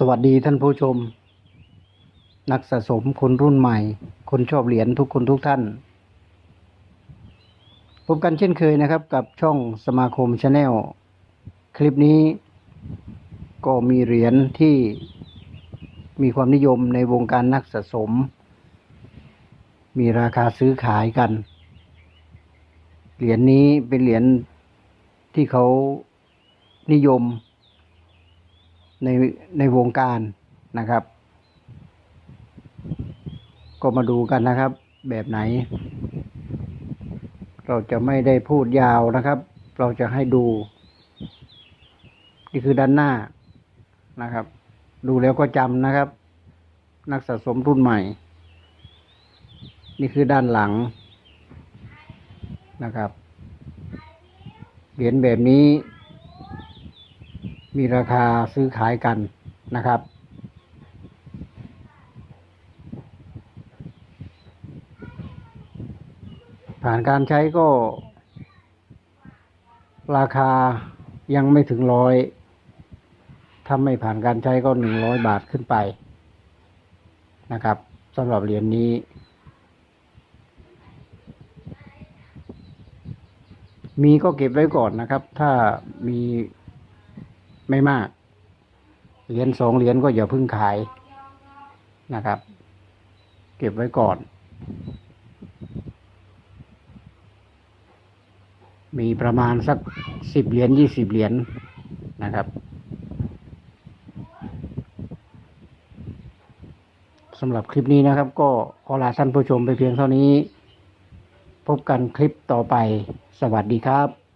สวัสดีท่านผู้ชม นักสะสมคนรุ่นใหม่ คนชอบเหรียญทุกคนทุกท่าน พบกันเช่นเคยนะครับกับช่องสมาคมชาแนลคลิปนี้ก็มีเหรียญที่มีความนิยมในวงการนักสะสม มีราคาซื้อขายกัน เหรียญนี้เป็นเหรียญที่เขานิยม ในในวงการนะครับ ก็มาดูกันนะครับ แบบไหน เราจะไม่ได้พูดยาวนะครับ เราจะให้ดู นี่คือด้านหน้านะครับ ดูแล้วก็จำนะครับ นักสะสมรุ่นใหม่ นี่คือด้านหลังนะครับเหรียญแบบนี้ มีราคาซื้อขายกันนะครับ ผ่านการใช้ก็ ราคายังไม่ถึงร้อยถ้าไม่ผ่านการใช้ก็หนึ่งร้อยบาทขึ้นไปนะครับสำหรับเหรียญนี้ มีก็เก็บไว้ก่อนนะครับ ถ้ามี ไม่มาก เหรียญสองเหรียญก็อย่าพึ่งขายนะครับ เก็บไว้ก่อน มีประมาณสักสิบเหรียญยี่สิบเหรียญนะครับสำหรับคลิปนี้นะครับ ก็ขอลาท่านผู้ชมไปเพียงเท่านี้ พบกันคลิปต่อไป สวัสดีครับ